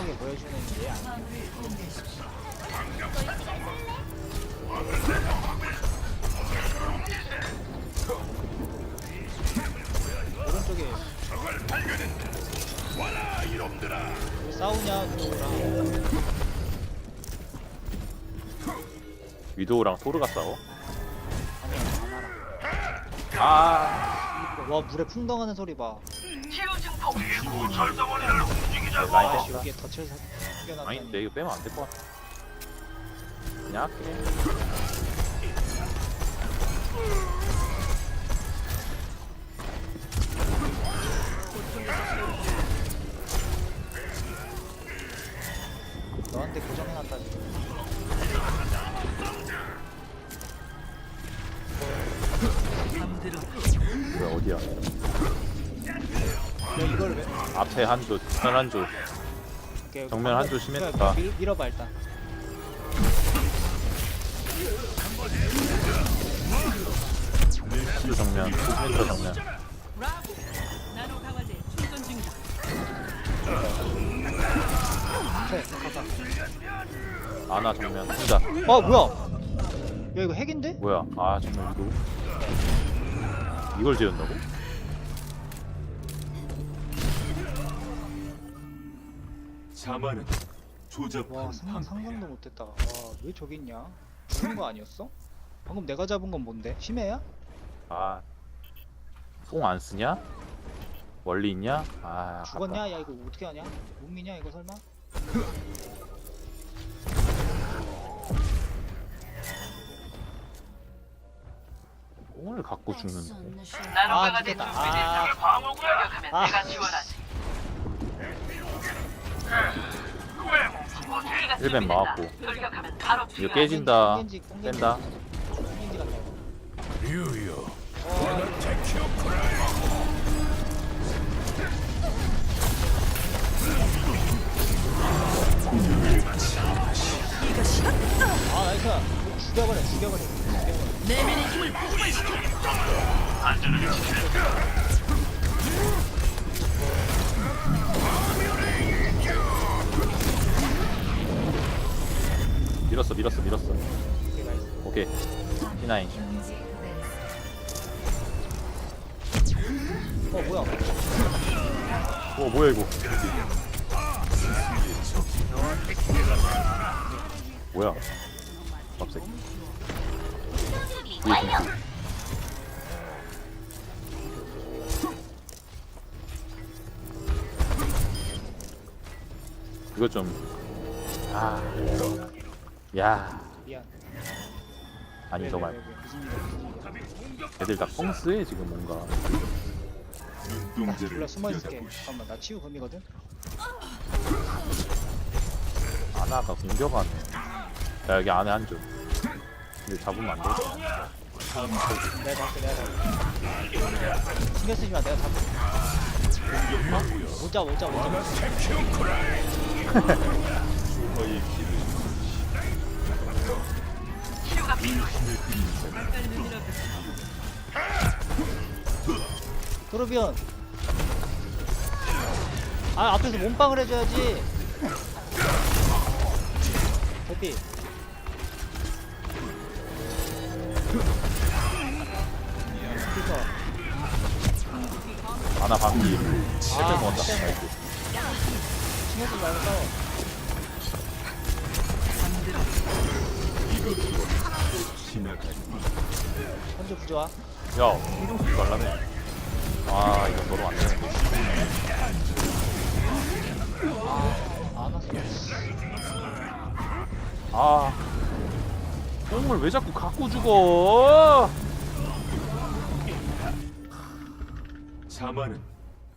정확하게 보여주는 게 아니에요. 오른쪽에 왜 싸우냐 그거랑 위도우랑 토르가 싸워? 아니야 하나랑 아 와 물에 풍덩하는 소리 봐. 라인 아, 대시가 여기에 덫을 사- 숨겨놨다니. 아닌데 이거 빼면 안 될 것 같아 그냥 할게 너한테 고정해놨다니. 앞에 한조 뒷면 한조 이렇게 정면 그냥 심했다. 밀, 밀어봐 일단. 한조 정면 후면조 정면 나노 강화제 충전 중이다. 그래 가자. 아나 정면 혼자 어 뭐야? 야 이거 핵인데? 뭐야 아 정말 위도우 이걸 지었다고? 자만은 조잡한 와 상상, 방 상상도 못했다. 와왜 저기 있냐? 죽은 거 아니었어? 방금 내가 잡은 건 뭔데? 심해야? 아 뽕 안 쓰냐? 원리 있냐? 아 죽었냐? 야 이거 어떻게 하냐? 못 미냐 이거 설마? 아깝다. 뽕을 갖고 죽는데 아, 강화제 죽겠다. 준비됐다. 아. 광호구를 공격하면 아. 내가 지원하지. 무기가 1벤 준비됐다. 막았고. 이거. 깨진다 꽁겐지, 꽁겐지. 뺀다 꽁겐지 같다. 유유 아 나이스. 죽여버려 죽여버려. 죽여버려. 밀었어 밀었어 밀었어. 오케이. 나이스. 오케이 P9 어 뭐야? 오 뭐야 이거? 뭐야? 갑자기 이거 좀 아 야 미안. 아니 왜, 너 왜, 말 왜, 왜, 무슨 일이야 무슨 일이야. 애들 다 펑스해 지금 뭔가 나 눈동자를 졸라 숨어 있을게. 잠깐만 나 치유 금이거든. 아나가 공격하네 야 여기 안에 한줄 근데 잡으면 안 돼 내가 잡게 내가 잡게. 신경 쓰지 마 내가 잡게. 어? 못 잡아 못 잡아 못 잡아. 도르비언. 아 앞에서 몸빵을 해줘야지. 대피. 피서. 아나 세대 아, 먹었다. 나이스. 신경 쓰지 말고 싸워. 먼저 부조화. 야 이동 쓰지 말라며 아 이거 서로 안 되는데. 안 왔어. 아. 뽕을 왜 자꾸 갖고 죽어? 자만은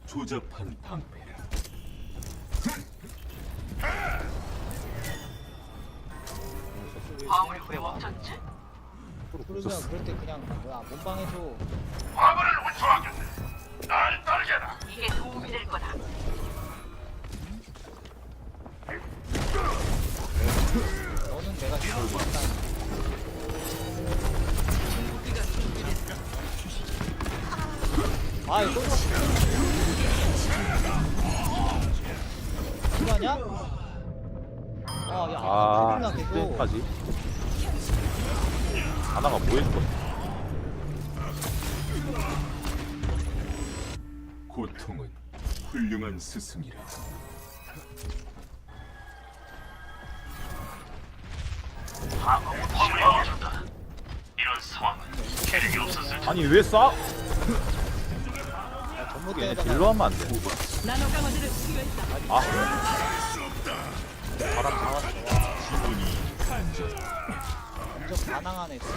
조잡한 방패라. 화물 이왜 멈췄지? 도르비언 그럴 때 그냥 뭐야 몸빵 해줘. 이게 도움이 될 거다. 너는 내가 죽을 수 있다. 아 이거 또 죽었어. 이거 아니야? 아니야? 아야 아, 나 계속 그때까지? 하나가 뭐 해줄 거야? 고통은 훌륭한 스승이라. 아니 왜 쏴? 야, 전부 때려다가 딜로 하면 안 돼. 나노 강화제를 투여했다. 아, 바람 다 왔어 완전 반항하네 진짜.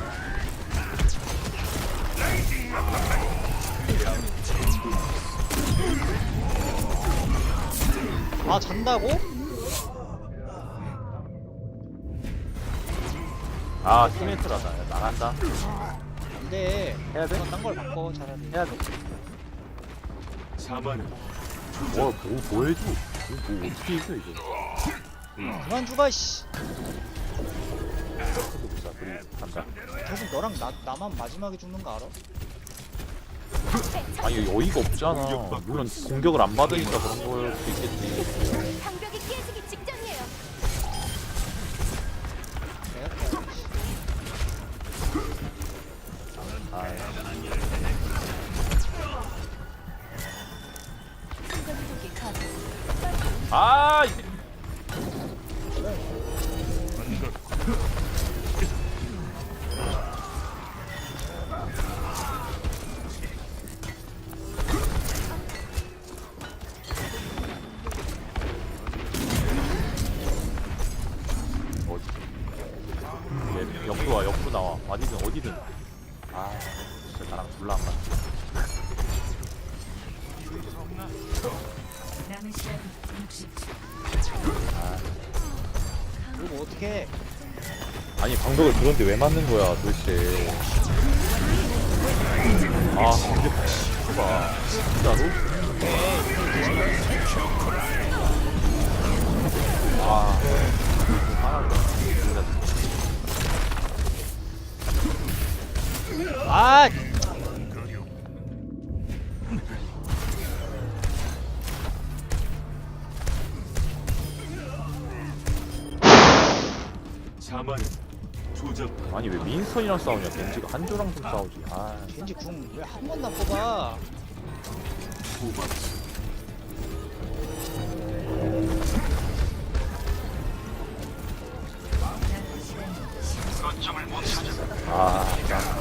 아 잔다고? 아 시멘트라다. 야, 나간다. 안돼 해야 돼? 딴걸 바꿔 차라리 해야 돼. 자만은 뭐, 뭐, 뭐 해줘? 이거 뭐 어떻게 이겨 이거? 그만 죽어 씨 그리고 간다. 계속 너랑 나, 나만 마지막에 죽는 거 알아? 아니 어이가 없잖아. 물론 공격을 안 받으니까 그런 걸 수도 있겠지. 장벽이 깨지기 직전이에요. 내가 그냥 씨. 아, 순간이동 둘라 안 맞. 남은 시간 60초. 그리고 어떻게 아니 방벽을 그런데 왜 맞는 거야 도대체 아 근데 봐 진짜로? 아니 왜 민스턴이랑 싸우냐? 겐지가 한조랑 좀 싸우지. 아. 겐지 궁 왜 한 번도 안 뽑아? 호박 아, 야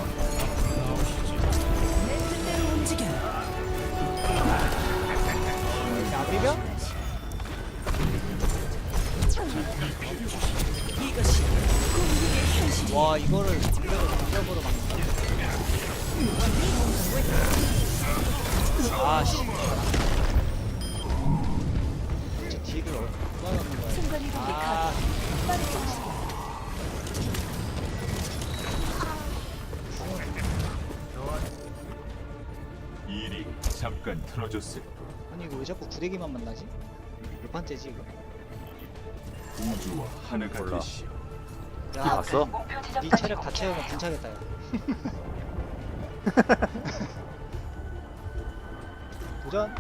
와 이거를 공격을 공격으로 막는다 아씨 진짜 딜을 얼마나 넣는 거야 순간 이동기 아 일이 잠깐 틀어졌을 뿐 아니 이거 왜 자꾸 구데기만 만나지? 몇 번째지 이거? 우주와 몰라. 되시오 피 봤어? 목표 지점 네 체력 다 채우면 분차겠다 야 도전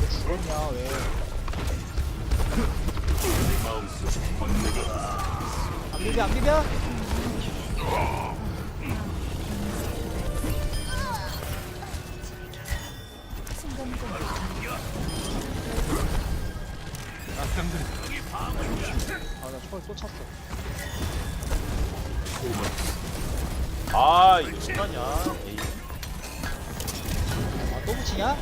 왜 죽었냐 왜 안 비벼 안 비벼? 아나 초월 또 찼어 아 이거 심하냐 에이. 아또 붙이냐?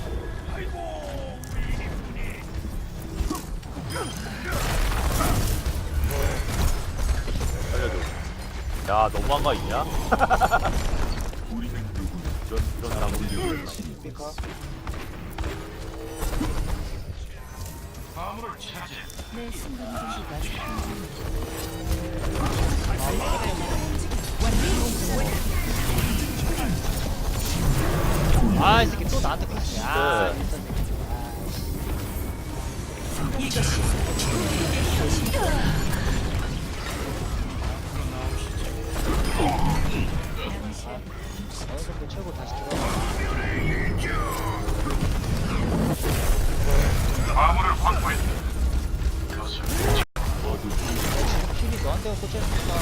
살려줘 야 너무한 거 누구나 이런 이런 사람 아 이 새끼 또 나한테 아, 네. 새끼. 어느 정도 채우고 다시. 지금 킬이 너한테 꽂혔으니까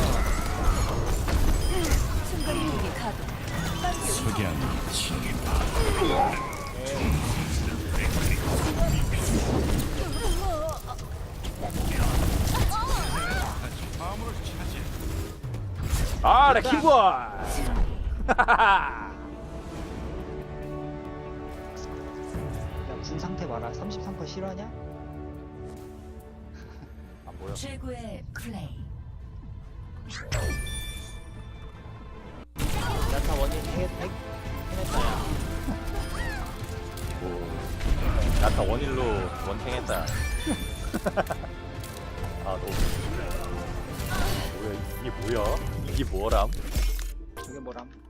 순간이동기 가동. 빠르게 석양이 친다. 아 레킹볼 야군 상태 봐라 33% 실화냐? 안 보여 최고의 플레이. 야타 원인 해냈다 야. 뭐 나타 원일로 원탱했다. 아 너무 뭐야 이게 뭐야? 이게 뭐람 저게 뭐람?